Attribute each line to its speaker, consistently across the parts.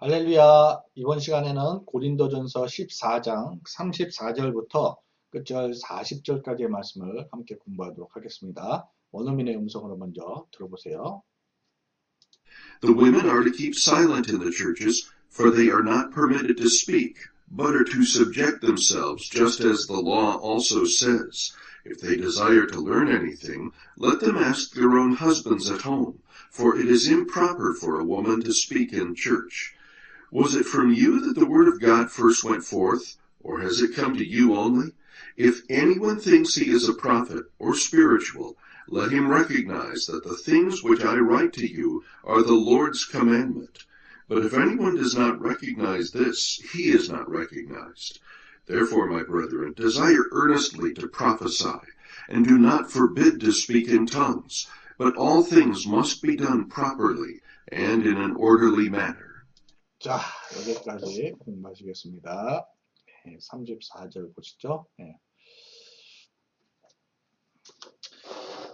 Speaker 1: 할렐루야. 이번 시간에는 고린도전서 14장 34절부터 끝절 40절까지의 말씀을 함께 공부하도록 하겠습니다. 원어민의 음성으로 먼저 들어보세요.
Speaker 2: The women are to keep silent in the churches, for they are not permitted to speak, but are to subject themselves, just as the law also says. If they desire to learn anything, let them ask their own husbands at home, for it is improper for a woman to speak in church. Was it from you that the word of God first went forth, or has it come to you only? If anyone thinks he is a prophet or spiritual, let him recognize that the things which I write to you are the Lord's commandment. But if anyone does not recognize this, he is not recognized. Therefore, my brethren, desire earnestly to prophesy, and do not forbid to speak in tongues, but all things must be done properly and in an orderly manner.
Speaker 1: 자, 여기까지 공부하시겠습니다. 34절 보시죠. 예.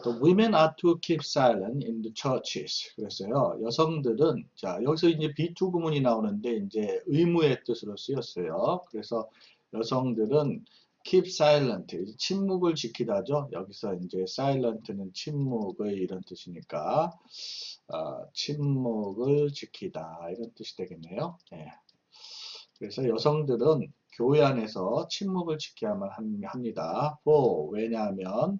Speaker 1: The women are to keep silent in the churches. 그랬어요. 여성들은 자 여기서 이제 비투 구문이 나오는데 이제 의무의 뜻으로 쓰였어요. 그래서 여성들은 keep silent 침묵을 지키다죠. 여기서 이제 silent는 침묵의 이런 뜻이니까 어, 침묵을 지키다 이런 뜻이 되겠네요. 예. 그래서 여성들은 교회 안에서 침묵을 지켜야만 합니다. For 왜냐하면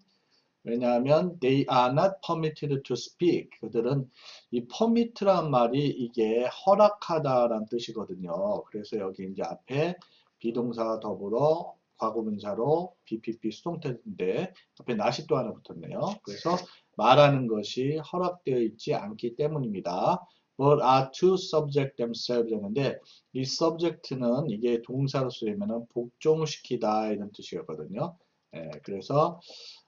Speaker 1: 왜냐하면 they are not permitted to speak. 그들은 이 permit란 말이 이게 허락하다라는 뜻이거든요. 그래서 여기 이제 앞에 비동사와 더불어 과거분사로 BPP 수동태인데 앞에 not이 또 하나 붙었네요. 그래서 말하는 것이 허락되어 있지 않기 때문입니다. But are to subject themselves 했는데 이 subject는 이게 동사로 쓰이면 복종시키다 이런 뜻이었거든요. 예, 그래서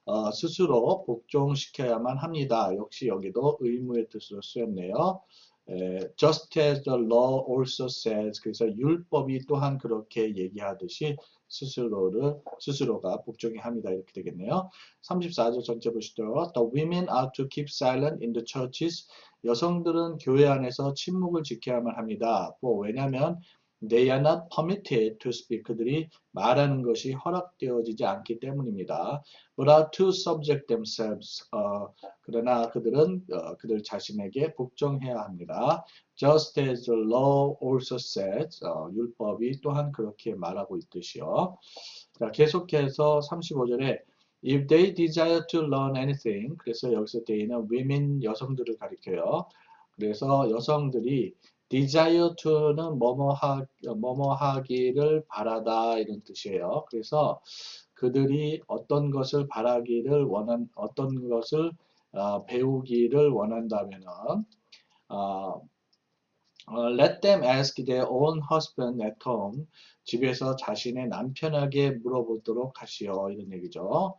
Speaker 1: 어, 스스로 복종시켜야만 합니다. 역시 여기도 의무의 뜻으로 쓰였네요. 에, just as the law also says 그래서 율법이 또한 그렇게 얘기하듯이 스스로를 스스로가 복종해야 합니다. 이렇게 되겠네요. 34절 전체 보시도록 The women are to keep silent in the churches. 여성들은 교회 안에서 침묵을 지켜야만 합니다. 뭐 왜냐하면 They are not permitted to speak. 그들이 말하는 것이 허락되어지지 않기 때문입니다. But are to subject themselves. 어, 그러나 그들은 어, 그들 자신에게 복종해야 합니다. Just as the law also says. 어, 율법이 또한 그렇게 말하고 있듯이요. 자, 계속해서 35절에 If they desire to learn anything. 그래서 여기서 they는 women 여성들을 가리켜요. 그래서 여성들이 desire to는 뭐뭐 하, 뭐뭐 하기를 바라다 이런 뜻이에요. 그래서 그들이 어떤 것을 바라기를 원한 어떤 것을 어, 배우기를 원한다면은 어, 어, let them ask their own husband at home. 집에서 자신의 남편에게 물어보도록 하시오. 이런 얘기죠.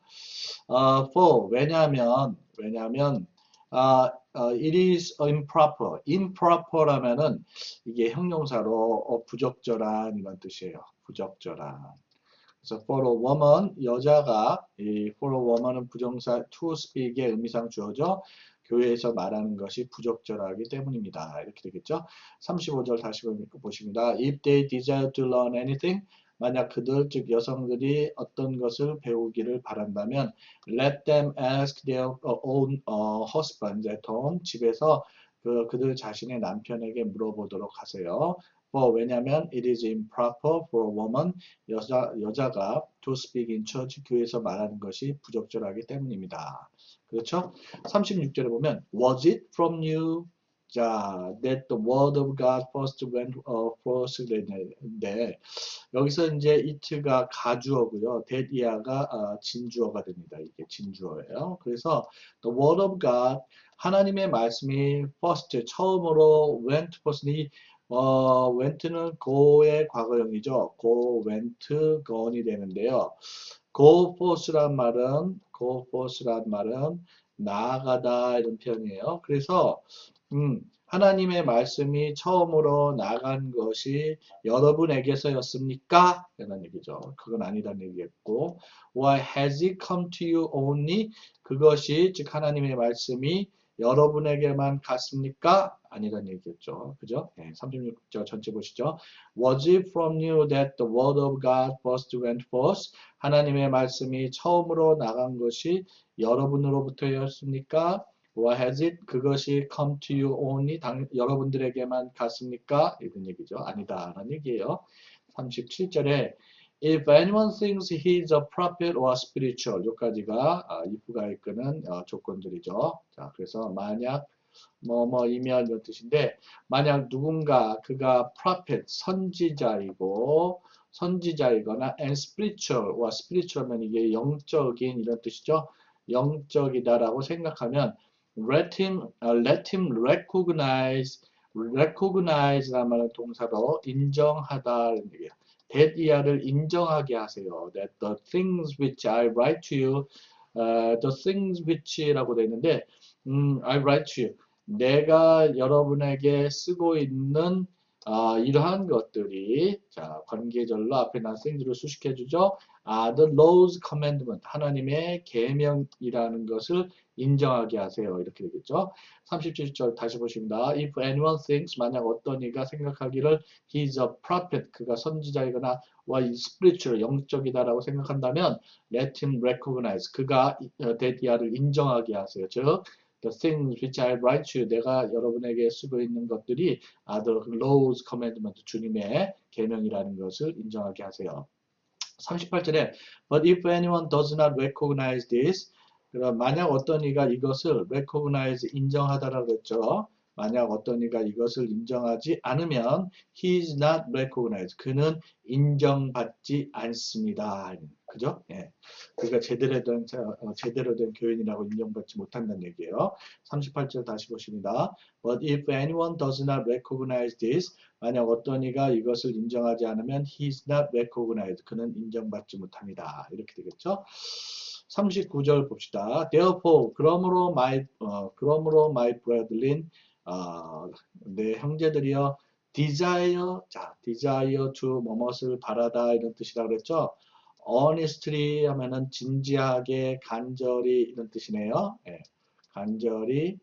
Speaker 1: 어, for 왜냐하면 왜냐하면 아, 어, it is improper. improper라면은 이게 형용사로 어, 부적절한 이런 뜻이에요. 부적절한. 그래서 for a woman 여자가 이 for a woman은 부정사 to speak의 의미상 주어져 교회에서 말하는 것이 부적절하기 때문입니다. 이렇게 되겠죠. 35절 다시 보십니다. If they desire to learn anything 만약 그들 즉 여성들이 어떤 것을 배우기를 바란다면 let them ask their own uh, husbands at home 집에서 그, 그들 자신의 남편에게 물어보도록 하세요. 뭐 왜냐하면 it is improper for a woman 여자 여자가 to speak in church 교회에서 말하는 것이 부적절하기 때문입니다. 그렇죠? 36절에 보면 was it from you 자, that the word of God first went uh, forth 되는데 여기서 이제 it가 가주어고요. that 이하가 uh, 진주어가 됩니다. 이게 진주어예요. 그래서 the word of God 하나님의 말씀이 first 처음으로 went 이 어, went는 go의 과거형이죠. go, went, gone이 되는데요. go forth란 말은 go forth란 말은 나아가다 이런 표현이에요. 그래서 음, 하나님의 말씀이 처음으로 나간 것이 여러분에게서였습니까? 이런 얘기죠. 그건 아니다는 얘기겠고, Why has it come to you only? 그것이 즉 하나님의 말씀이 여러분에게만 갔습니까? 아니란 얘기겠죠. 그죠? 네, 36절 전체 보시죠. Was it from you that the word of God first went forth? 하나님의 말씀이 처음으로 나간 것이 여러분으로부터였습니까? Or has it 그것이 come to you only 당, 여러분들에게만 갔습니까? 이런 얘기죠. 아니다. 라는 얘기예요. 37절에 If anyone thinks he is a prophet or spiritual 여기까지가 아, if가 이끄는 어, 조건들이죠. 자, 그래서 만약 뭐뭐이면 이런 뜻인데 만약 누군가 그가 prophet 선지자이고 선지자이거나 and spiritual or spiritual면 이게 영적인 이런 뜻이죠. 영적이다라고 생각하면 let him uh, let him recognize recognize라는 말은 동사로 인정하다는 얘기예요. that 이하를 인정하게 하세요. That the things which I write to you, uh, the things which라고 되어 있는데, 음, I write to you. 내가 여러분에게 쓰고 있는 아, 이러한 것들이 자 관계절로 앞에 난 생들을 수식해 주죠. 아, the laws commandment 하나님의 계명이라는 것을 인정하게 하세요. 이렇게 되겠죠. 37절 다시 보십니다. If anyone thinks 만약 어떤 이가 생각하기를 he is a prophet 그가 선지자이거나 or is spiritual 영적이다라고 생각한다면 let him recognize 그가 데디아를 인정하게 하세요. 즉 the things which I write you 내가 여러분에게 쓰고 있는 것들이 are the laws commandment 주님의 계명이라는 것을 인정하게 하세요. 38절에 but if anyone does not recognize this 그럼 만약 어떤 이가 이것을 recognize 인정하다라고 했죠. 만약 어떤 이가 이것을 인정하지 않으면 he is not recognized. 그는 인정받지 않습니다. 그죠? 예. 그가 제대로 된 어, 제대로 된 교인이라고 인정받지 못한다는 얘기예요. 38절 다시 보십니다. But if anyone does not recognize this, 만약 어떤 이가 이것을 인정하지 않으면 he is not recognized. 그는 인정받지 못합니다. 이렇게 되겠죠? 39절 봅시다. Therefore, 그러므로 my, 어, 그러므로 my brethren, 어, 내 형제들이여, desire, 자, desire to 뭐뭇을 바라다 이런 뜻이라고 그랬죠. Honestly 하면은 진지하게, 간절히 이런 뜻이네요. 예, 간절히,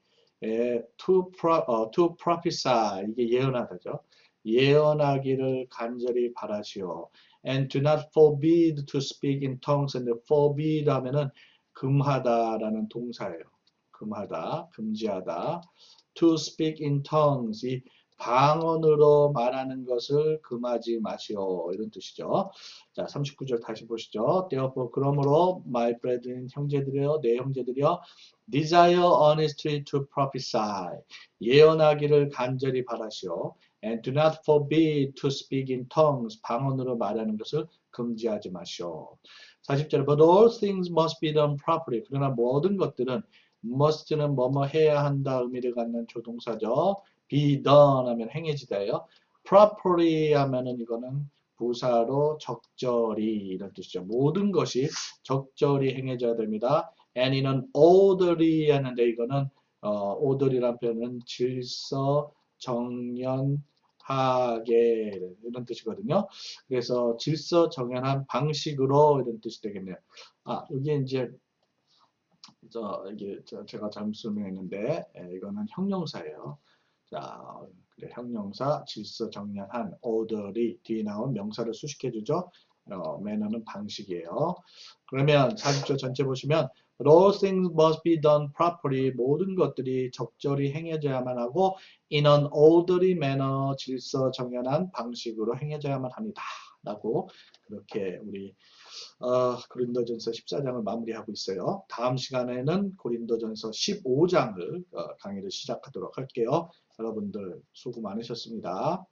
Speaker 1: 예, to, pro, 어, to prophesy 이게 예언하다죠. 예언하기를 간절히 바라시오. and do not forbid to speak in tongues and forbid 하면은 금하다라는 동사예요. 금하다, 금지하다. to speak in tongues 이 방언으로 말하는 것을 금하지 마시오 이런 뜻이죠. 자, 39절 다시 보시죠. Therefore 그러므로 my brethren 형제들이여 내 형제들이여 desire honestly to prophesy 예언하기를 간절히 바라시오. and do not forbid to speak in tongues 방언으로 말하는 것을 금지하지 마시오. 40절 but all things must be done properly 그러나 모든 것들은 must는 뭐뭐 해야 한다 의미를 갖는 조동사죠. Be done 하면 행해지다예요. properly 하면은 이거는 부사로 적절히 이런 뜻이죠. 모든 것이 적절히 행해져야 됩니다. and 이는 orderly 하는데 이거는 어, orderly란 표현은 질서 정연 하게 이런 뜻이거든요. 그래서 질서 정연한 방식으로 이런 뜻이 되겠네요. 아 여기 이제 저 이게 저, 제가 잘못 설명했는데 예, 이거는 형용사예요. 자 형용사 질서 정연한 orderly 뒤에 나온 명사를 수식해주죠. 어, 매너는 방식이에요. 그러면 40절 전체 보시면 all things must be done properly 모든 것들이 적절히 행해져야만 하고 in an orderly manner 질서 정연한 방식으로 행해져야만 합니다. 라고 그렇게 우리 어, 고린도전서 14장을 마무리하고 있어요. 다음 시간에는 고린도전서 15장을 어, 강의를 시작하도록 할게요. 여러분들 수고 많으셨습니다.